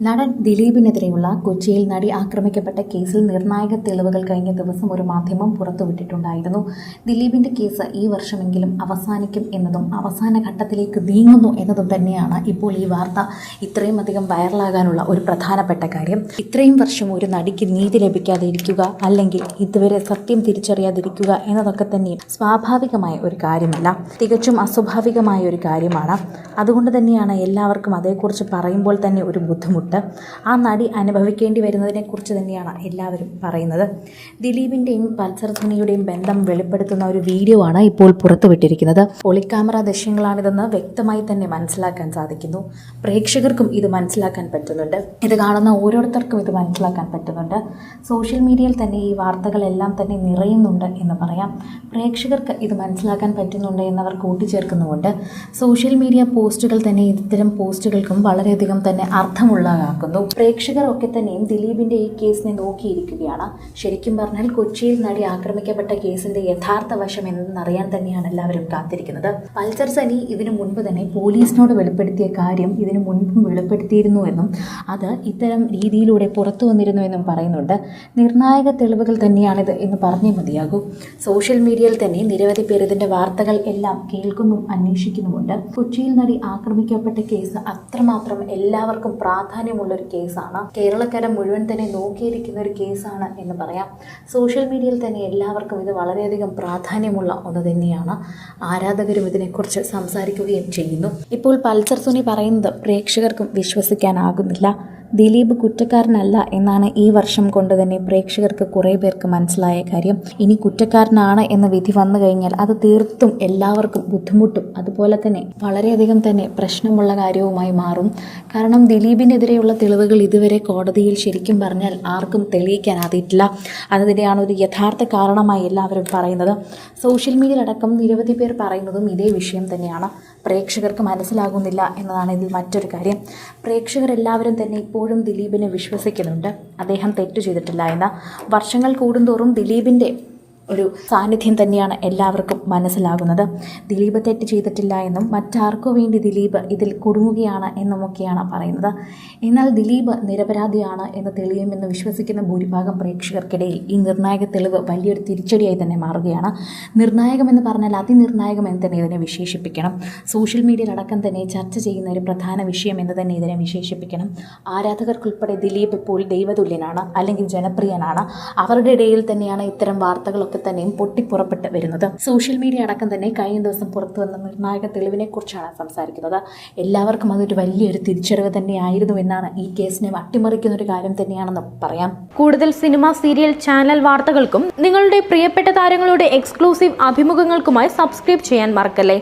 നടൻ ദിലീപിനെതിരെയുള്ള കൊച്ചിയിൽ നടി ആക്രമിക്കപ്പെട്ട കേസിൽ നിർണായക തെളിവുകൾ കഴിഞ്ഞ ദിവസം ഒരു മാധ്യമം പുറത്തുവിട്ടിട്ടുണ്ടായിരുന്നു. ദിലീപിന്റെ കേസ് ഈ വർഷമെങ്കിലും അവസാനിക്കും എന്നതും അവസാന ഘട്ടത്തിലേക്ക് നീങ്ങുന്നു എന്നതും തന്നെയാണ് ഇപ്പോൾ ഈ വാർത്ത. ഇത്രയും അധികം വൈറലാകാനുള്ള ഒരു പ്രധാനപ്പെട്ട കാര്യം ഇത്രയും വർഷം ഒരു നടിക്ക് നീതി ലഭിക്കാതെ ഇരിക്കുക അല്ലെങ്കിൽ ഇതുവരെ സത്യം തിരിച്ചറിയാതിരിക്കുക എന്നതൊക്കെ തന്നെ സ്വാഭാവികമായ ഒരു കാര്യമല്ല. തികച്ചും അസ്വാഭാവികമായ ഒരു കാര്യമാണ്. അതുകൊണ്ട് തന്നെയാണ് എല്ലാവർക്കും അതേക്കുറിച്ച് പറയുമ്പോൾ തന്നെ ഒരു ബുദ്ധിമുട്ട്. ആ നടി അനുഭവിക്കേണ്ടി വരുന്നതിനെക്കുറിച്ച് തന്നെയാണ് എല്ലാവരും പറയുന്നത്. ദിലീപിന്റെയും പൾസർ സുനിയുടെയും ബന്ധം വെളിപ്പെടുത്തുന്ന ഒരു വീഡിയോ ആണ് ഇപ്പോൾ പുറത്തുവിട്ടിരിക്കുന്നത്. ഒളിക്യാമറ ദൃശ്യങ്ങളാണിതെന്ന് വ്യക്തമായി തന്നെ മനസ്സിലാക്കാൻ സാധിക്കുന്നു. പ്രേക്ഷകർക്കും ഇത് മനസ്സിലാക്കാൻ പറ്റുന്നുണ്ട്. ഇത് കാണുന്ന ഓരോരുത്തർക്കും ഇത് മനസ്സിലാക്കാൻ പറ്റുന്നുണ്ട്. സോഷ്യൽ മീഡിയയിൽ തന്നെ ഈ വാർത്തകളെല്ലാം തന്നെ നിറയുന്നുണ്ട് എന്ന് പറയാം. പ്രേക്ഷകർക്ക് ഇത് മനസ്സിലാക്കാൻ പറ്റുന്നുണ്ട് എന്നവർ കൂട്ടിച്ചേർക്കുന്നുമുണ്ട്. സോഷ്യൽ മീഡിയ പോസ്റ്റുകൾ തന്നെ ഇത്തരം പോസ്റ്റുകൾക്കും വളരെയധികം തന്നെ അർത്ഥമുള്ളതാക്കുന്നു പ്രേക്ഷകർ ഒക്കെ തന്നെയും ദിലീപിന്റെ ഈ കേസിനെ നോക്കിയിരിക്കുകയാണ്. ശരിക്കും പറഞ്ഞാൽ കൊച്ചിയിൽ നടി ആക്രമിക്കപ്പെട്ട കേസിന്റെ യഥാർത്ഥ വശം എന്തെന്നറിയാൻ തന്നെയാണ് എല്ലാവരും കാത്തിരിക്കുന്നത്. പൾസർ സനി ഇതിനു മുൻപ് തന്നെ പോലീസിനോട് വെളിപ്പെടുത്തിയ കാര്യം ഇതിനു മുൻപും വെളിപ്പെടുത്തിയിരുന്നു എന്നും അത് ഇത്തരം രീതിയിലൂടെ പുറത്തു വന്നിരുന്നു എന്നും പറയുന്നുണ്ട്. നിർണായക തെളിവുകൾ തന്നെയാണിത് എന്ന് പറഞ്ഞേ മതിയാകൂ. സോഷ്യൽ മീഡിയയിൽ തന്നെ നിരവധി പേർ ഇതിന്റെ വാർത്തകൾ എല്ലാം കേൾക്കുന്നും അന്വേഷിക്കുന്നുമുണ്ട്. കൊച്ചിയിൽ നടി ആക്രമിക്കപ്പെട്ട കേസ് അത്രമാത്രം എല്ലാവർക്കും പ്രാധാന്യമുള്ള ഒരു കേസാണ്. കേരളക്കര മുഴുവൻ തന്നെ നോക്കിയിരിക്കുന്ന ഒരു കേസാണ് എന്ന് പറയാം. സോഷ്യൽ മീഡിയയിൽ തന്നെ എല്ലാവർക്കും ഇത് വളരെയധികം പ്രാധാന്യമുള്ള ഒന്ന് തന്നെയാണ്. ആരാധകരും ഇതിനെക്കുറിച്ച് സംസാരിക്കുകയും ചെയ്യുന്നു. ഇപ്പോൾ പൾസർ സുനി പറയുന്നത് പ്രേക്ഷകർക്കും വിശ്വസിക്കാനാകുന്നില്ല. ദിലീപ് കുറ്റക്കാരനല്ല എന്നാണ് ഈ വർഷം കൊണ്ട് തന്നെ പ്രേക്ഷകർക്ക് കുറേ പേർക്ക് മനസ്സിലായ കാര്യം. ഇനി കുറ്റക്കാരനാണ് എന്ന വിധി വന്നു കഴിഞ്ഞാൽ അത് തീർത്തും എല്ലാവർക്കും ബുദ്ധിമുട്ടും. അതുപോലെ തന്നെ വളരെയധികം തന്നെ പ്രശ്നമുള്ള കാര്യവുമായി മാറും. കാരണം ദിലീപിനെതിരെയുള്ള തെളിവുകൾ ഇതുവരെ കോടതിയിൽ ശരിക്കും പറഞ്ഞാൽ ആർക്കും തെളിയിക്കാനാതിയിട്ടില്ല അതിനെയാണ് ഒരു യഥാർത്ഥ കാരണമായി എല്ലാവരും പറയുന്നത്. സോഷ്യൽ മീഡിയയിലടക്കം നിരവധി പേർ പറയുന്നതും ഇതേ വിഷയം തന്നെയാണ്. പ്രേക്ഷകർക്ക് മനസ്സിലാകുന്നില്ല എന്നതാണ് ഇതിൽ മറ്റൊരു കാര്യം. പ്രേക്ഷകരെല്ലാവരും തന്നെ ഇപ്പോഴും ദിലീപിനെ വിശ്വസിക്കുന്നുണ്ട്. അദ്ദേഹം തെറ്റു ചെയ്തിട്ടില്ല എന്ന് വർഷങ്ങൾ കൂടുന്തോറും ദിലീപിന്റെ ഒരു സാന്നിധ്യം തന്നെയാണ് എല്ലാവർക്കും മനസ്സിലാകുന്നത്. ദിലീപ് തെറ്റ് ചെയ്തിട്ടില്ല എന്നും മറ്റാർക്കു വേണ്ടി ദിലീപ് ഇതിൽ കുടുങ്ങുകയാണ് എന്നുമൊക്കെയാണ് പറയുന്നത്. എന്നാൽ ദിലീപ് നിരപരാധിയാണ് എന്ന് തെളിയുമെന്ന് വിശ്വസിക്കുന്ന ഭൂരിഭാഗം പ്രേക്ഷകർക്കിടയിൽ ഈ നിർണായക തെളിവ് വലിയൊരു തിരിച്ചടിയായി തന്നെ മാറുകയാണ്. നിർണായകമെന്ന് പറഞ്ഞാൽ അതിനിർണായകം എന്ന് തന്നെ ഇതിനെ വിശേഷിപ്പിക്കണം. സോഷ്യൽ മീഡിയയിലടക്കം തന്നെ ചർച്ച ചെയ്യുന്ന ഒരു പ്രധാന വിഷയം എന്ന് തന്നെ ഇതിനെ വിശേഷിപ്പിക്കണം. ആരാധകർക്കുൾപ്പെടെ ദിലീപ് ഇപ്പോൾ ദൈവതുല്യനാണ് അല്ലെങ്കിൽ ജനപ്രിയനാണ്. അവരുടെ ഇടയിൽ തന്നെയാണ് ഇത്തരം വാർത്തകളൊക്കെ തന്നെയും പൊട്ടിപ്പുറപ്പെട്ട് വരുന്നത്. സോഷ്യൽ മീഡിയ അടക്കം തന്നെ കഴിഞ്ഞ ദിവസം പുറത്തു വന്ന നിർണായക തെളിവിനെ കുറിച്ചാണ് സംസാരിക്കുന്നത്. എല്ലാവർക്കും അതൊരു വലിയൊരു തിരിച്ചറിവ് തന്നെയായിരുന്നു എന്നാണ് ഈ കേസിനെ അട്ടിമറിക്കുന്ന ഒരു കാര്യം തന്നെയാണെന്ന് പറയാം. കൂടുതൽ സിനിമ സീരിയൽ ചാനൽ വാർത്തകൾക്കും നിങ്ങളുടെ പ്രിയപ്പെട്ട താരങ്ങളുടെ എക്സ്ക്ലൂസീവ് അഭിമുഖങ്ങൾക്കുമായി സബ്സ്ക്രൈബ് ചെയ്യാൻ മറക്കല്ലേ?